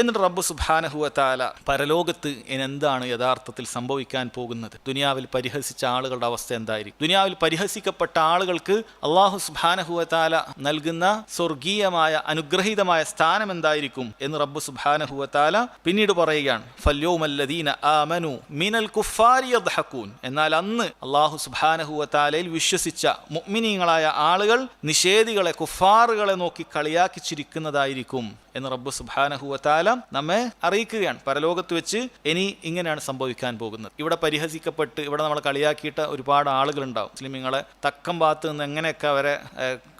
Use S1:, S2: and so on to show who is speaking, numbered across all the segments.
S1: എന്നിട്ട് റബ്ബ് സുബാനഹുവത്താല പരലോകത്ത് ഇനെന്താണ് യഥാർത്ഥത്തിൽ സംഭവിക്കാൻ പോകുന്നത്? ദുനിയാവിൽ പരിഹസിച്ച ആളുകളുടെ അവസ്ഥ എന്തായിരിക്കും? ദുനിയാവിൽ പരിഹസിക്കപ്പെട്ട ആളുകൾക്ക് അള്ളാഹു സുബാനഹുവത്താല നൽകുന്ന സ്വർഗീയമായ അനുഗ്രഹീതമായ സ്ഥാനം എന്തായിരിക്കും എന്ന് റബ്ബ് സുബാനഹുവത്താല പിന്നീട് പറയുകയാണ്. ആമനു മിനൽ കുഫാരി എന്നാൽ അന്ന് അള്ളാഹു സുബാനഹുവത്താലയിൽ വിശ്വസിച്ച മുഗ്മിനീങ്ങളായ ആളുകൾ നിഷേധികളെ കുഫാറുകളെ നോക്കി കളിയാക്കി ചിരിക്കുന്നതായിരിക്കും എന്ന് റബ്ബ് സുബാനഹുവത്താല നമ്മെ അറിയിക്കുകയാണ്. പരലോകത്ത് വെച്ച് ഇനി ഇങ്ങനെയാണ് സംഭവിക്കാൻ പോകുന്നത്. ഇവിടെ പരിഹസിക്കപ്പെട്ട് ഇവിടെ നമ്മൾ കളിയാക്കിയിട്ട് ഒരുപാട് ആളുകളുണ്ടാവും. മുസ്ലിമിങ്ങളെ തക്കം ഭാഗത്ത് നിന്ന് എങ്ങനെയൊക്കെ അവരെ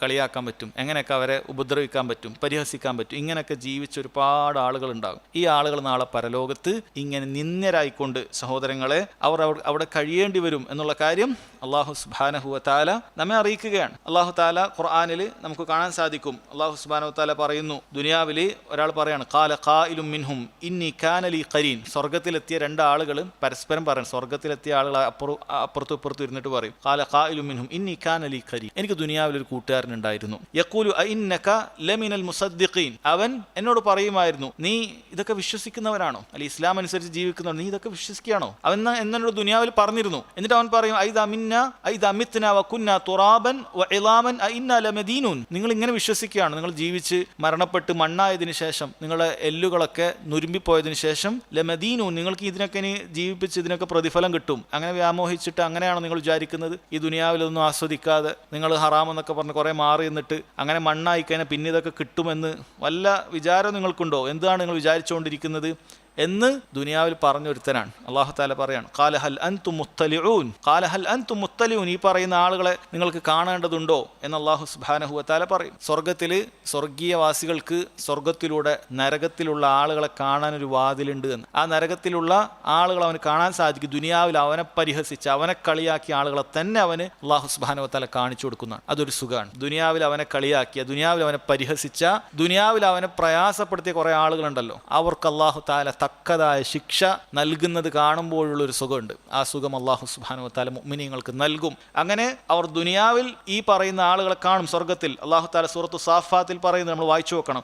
S1: കളിയാക്കാൻ പറ്റും? എങ്ങനെയൊക്കെ അവരെ ഉപദ്രവിക്കാൻ പറ്റും? പരിഹസിക്കാൻ പറ്റും? ഇങ്ങനെയൊക്കെ ജീവിച്ച ഒരുപാട് ആളുകളുണ്ടാകും. ഈ ആളുകൾ നാളെ പരലോകത്ത് ഇങ്ങനെ നിന്ദരായിക്കൊണ്ട് സഹോദരങ്ങളെ അവർ അവിടെ കഴിയേണ്ടി വരും എന്നുള്ള കാര്യം അള്ളാഹു സുബാനഹുവ താല നമ്മെ അറിയിക്കുകയാണ്. അള്ളാഹു താല ഖുർആാനിൽ നമുക്ക് കാണാൻ സാധിക്കും. അള്ളാഹു സുബാനഹു താല പറയുന്നു ദുനിയാവിൽ ഒരാൾ പറയാണ് കാല കായിലും മിൻഹും ഇന്നി കാനലി കരീൻ സ്വർഗത്തിലെത്തിയ രണ്ടാളുകൾ പരസ്പരം പറയും സ്വർഗത്തിലെത്തിയ ആളുകൾ അപ്പുറ അപ്പുറത്തും ഇപ്പുറത്തും ഇരുന്നിട്ട് പറയും കാല കായിലും മിൻഹും ഇന്നി കാനലി കരീൻ എനിക്ക് ദുനിയാവിൽ ഒരു കൂട്ടുകാരനുണ്ടായിരുന്നു യക്കൂലു ഇന്നക ലമിനൽ മുസദ്ദിഖീൻ. അവൻ എന്നോട് പറയുമായിരുന്നു നീ ഇതൊക്കെ വിശ്വസിക്കുന്നവരാണോ? അല്ലെ ഇസ്ലാം അനുസരിച്ച് ജീവിക്കുന്നവർ നീ ഇതൊക്കെ വിശ്വസിക്കുകയാണോ? അവൻ എന്നോട് ദുനിയാവിൽ പറഞ്ഞിരുന്നു. എന്നിട്ട് അവൻ പറയും ഐദ മിന്ന ഐദ വ കുന്ന തുറാബൻ വ ഇലാമൻ ഐന്ന ലമദീനൂൻ. നിങ്ങൾ ഇങ്ങനെ വിശ്വസിക്കുകയാണ്. നിങ്ങൾ ജീവിച്ച് മരണപ്പെട്ട് മണ്ണായതിനു ശേഷം നിങ്ങളുടെ എല്ലുകളൊക്കെ നുരുമ്പിപ്പോയതിനു ശേഷം ലമദീനു നിങ്ങൾക്ക് ഇതിനൊക്കെ ഇനി ജീവിപ്പിച്ച് ഇതിനൊക്കെ പ്രതിഫലം കിട്ടും. അങ്ങനെ വ്യാമോഹിച്ചിട്ട് അങ്ങനെയാണ് നിങ്ങൾ വിചാരിക്കുന്നത്? ഈ ദുനിയാവിലൊന്നും ആസ്വദിക്കാതെ നിങ്ങൾ ഹറാം എന്നൊക്കെ പറഞ്ഞ് കുറേ മാറി എന്നിട്ട് അങ്ങനെ മണ്ണായി കഴിഞ്ഞാൽ പിന്നെ ഇതൊക്കെ കിട്ടുമെന്ന് വല്ല വിചാരം നിങ്ങൾക്കുണ്ടോ? എന്താണ് നിങ്ങൾ വിചാരിച്ചുകൊണ്ടിരിക്കുന്നത്? എന്ന് ദുനിയാവിൽ പറഞ്ഞൊരുത്തനാണ്. അള്ളാഹു താല പറയാണ് കാല ഹൽ അൻതു മുത്തലിഊൻ. കാല ഹൽ അൻതു മുത്തലിഊൻ ഈ പറയുന്ന ആളുകളെ നിങ്ങൾക്ക് കാണേണ്ടതുണ്ടോ എന്ന് അള്ളാഹു സുബാനഹുവ താല പറയും. സ്വർഗത്തിൽ സ്വർഗീയവാസികൾക്ക് സ്വർഗത്തിലൂടെ നരകത്തിലുള്ള ആളുകളെ കാണാൻ ഒരു വാതിലുണ്ട് എന്ന്. ആ നരകത്തിലുള്ള ആളുകൾ അവന് കാണാൻ സാധിക്കും. ദുനിയാവിൽ അവനെ പരിഹസിച്ച് അവനെ കളിയാക്കിയ ആളുകളെ തന്നെ അവന് അള്ളാഹു സുബാനു താല കാണിച്ചു കൊടുക്കുന്നതാണ്. അതൊരു സുഖമാണ് ദുനിയാവിൽ അവനെ കളിയാക്കിയ ദുനിയാവിൽ അവനെ പരിഹസിച്ച ദുനിയാവിൽ അവനെ പ്രയാസപ്പെടുത്തിയ കുറെ ആളുകളുണ്ടല്ലോ. അവർക്ക് അള്ളാഹു താല തക്കതായ ശിക്ഷ നൽകുന്നത് കാണുമ്പോഴുള്ള ഒരു സുഖമുണ്ട്. ആ സുഖം അള്ളാഹു സുബാനു താല മുഅ്മിനീങ്ങൾക്ക് നൽകും. അങ്ങനെ അവർ ദുനിയാവിൽ ഈ പറയുന്ന ആളുകളെ കാണും സ്വർഗത്തിൽ അള്ളാഹു താല സൂറത്തു സാഫാത്തിൽ പറയുന്നത് നമ്മൾ വായിച്ചു നോക്കണം.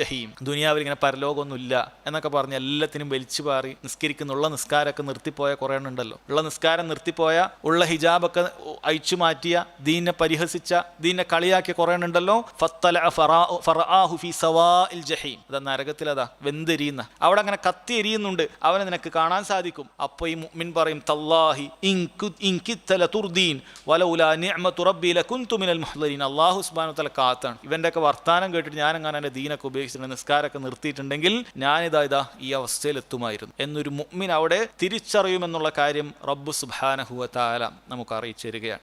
S1: ജഹീം. ദുനിയാവിൽ ഇങ്ങനെ പരലോകമൊന്നുമില്ല എന്നൊക്കെ പറഞ്ഞ് എല്ലാത്തിനും വലിച്ചു പാറി നിസ്കരിക്കുന്ന ഉള്ള നിസ്കാരമൊക്കെ നിർത്തിപ്പോയ കുറേ ഉണ്ടല്ലോ. ഉള്ള നിസ്കാരം നിർത്തിപ്പോയ ഉള്ള ഹിജാബൊക്കെ അയച്ചു മാറ്റിയ ദീനെ പരിഹസിച്ച ദീനെ കളിയാക്കിയ കുറേ ഉണ്ടല്ലോ. ഫത്തലഅ ഫറാഹു ഫി സവാ സവാഇൽ ജഹീം. അതാ നരകത്തിൽ അതാ വെന്തെരിയുന്ന. അവിടെ അങ്ങനെ കത്തി എരിയുന്നുണ്ട്. അവനെ നിനക്ക് കാണാൻ സാധിക്കും. അപ്പോൾ ഈ മുഅ്മിൻ പറയും തല്ലാഹി ഇൻകു ഇൻകിത്തല തുർദീൻ വലൗലാ നിഅമതു റബ്ബി ലകുൻതു മിനൽ മുഹ്ദരീൻ. അല്ലാഹു സുബ്ഹാനഹു കാത്താണ്. ഇവന്റെ ഒക്കെ വർത്താനം കേട്ടിട്ട് ഞാൻ അങ്ങനെ എന്റെ ദീനൊക്കെ ഉപയോഗിച്ചിട്ടുണ്ട് നിസ്കാരമൊക്കെ നിർത്തിയിട്ടുണ്ടെങ്കിൽ ഞാനിതാ ഇതാ ഈ അവസ്ഥയിൽ എത്തുമായിരുന്നു എന്നൊരു മുഅ്മിൻ അവിടെ തിരിച്ചറിയുമെന്നുള്ള കാര്യം റബ്ബു സുബ്ഹാനഹു വതആല നമുക്ക് അറിയിച്ചു തരികയാണ്.